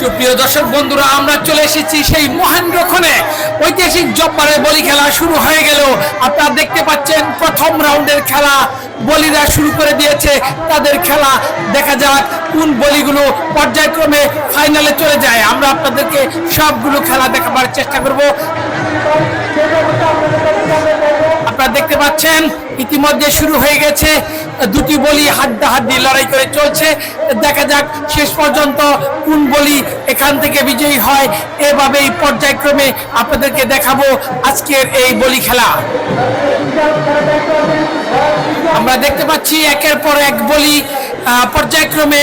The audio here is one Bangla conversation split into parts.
সুপ্রিয় দর্শক বন্ধুরা, আমরা চলে এসেছি সেই মহেন্দ্রক্ষণে ঐতিহাসিক জব্বারের বলি খেলা শুরু হয়ে গেল। আপনারা দেখতে পাচ্ছেন, প্রথম রাউন্ডের খেলা বলিরা শুরু করে দিয়েছে। তাদের খেলা দেখা যাক কোন বলিগুলো পর্যায়ক্রমে ফাইনালে চলে যায়। আমরা আপনাদেরকে সবগুলো খেলা দেখাবার চেষ্টা করব। দেখতে পাচ্ছেন, ইতিমধ্যে শুরু হয়ে গেছে, দুটি বলি হাড্ডাহাড্ডি লড়াই করে চলছে। দেখা যাক শেষ পর্যন্ত কোন বলি এখান থেকে বিজয়ী হয়। এভাবেই পর্যায়ক্রমে আপনাদেরকে দেখাবো আজকের এই বলি খেলা। আমরা দেখতে পাচ্ছি একের পর এক বলি পর্যায়ক্রমে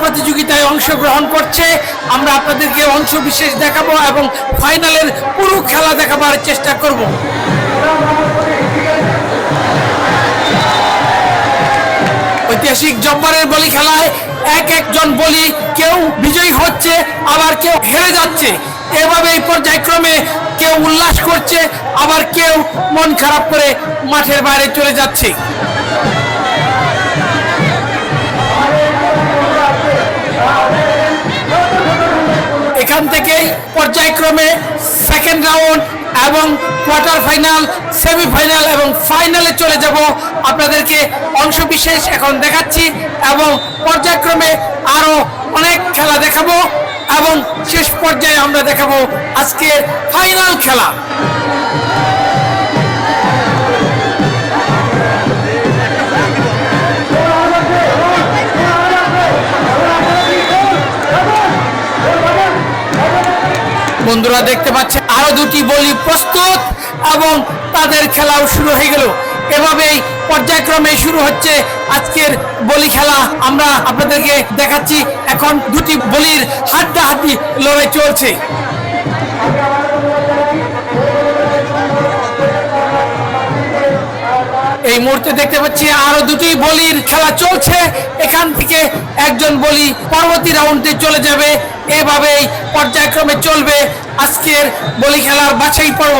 প্রতিযোগিতায় অংশগ্রহণ করছে। আমরা আপনাদেরকে অংশ বিশেষ দেখাবো এবং ফাইনালের পুরো খেলা দেখাবার চেষ্টা করব। ঐতিহাসিক জব্বারের বলি খেলায় এক একজন বলি কেউ বিজয়ী হচ্ছে, আবার কেউ হেরে যাচ্ছে। এভাবেই পর্যায়ক্রমে কেউ উল্লাস করছে, আবার কেউ মন খারাপ করে মাঠের বাইরে চলে যাচ্ছে। এখান থেকেই পর্যায়ক্রমে সেকেন্ড রাউন্ড এবং কোয়ার্টার ফাইনাল সেমিফাইনাল এবং ফাইনালে চলে যাব। আপনাদেরকে অংশ বিশেষ এখন দেখাচ্ছি এবং পর্যায়ক্রমে আরও অনেক খেলা দেখাবো এবং শেষ পর্যায়ে আমরা দেখাবো আজকের ফাইনাল খেলা। বন্ধুরা দেখতে পাচ্ছেন দুটি বলি প্রস্তুত এবং তাদের খেলাও শুরু হয়ে গেল। এভাবেই পর্যায়ক্রমে শুরু হচ্ছে আজকের বলি খেলা। আমরা আপনাদেরকে দেখাচ্ছি, এখন দুটি বলির হাড্ডাহাড্ডি লড়াই চলছে। এই মুহূর্তে দেখতে পাচ্ছি আরও দুটি বলির খেলা চলছে। এখান থেকে একজন বলি পরবর্তী রাউন্ডে চলে যাবে। এভাবেই পর্যায়ক্রমে চলবে আজকের বলি খেলার বাছাই পর্ব।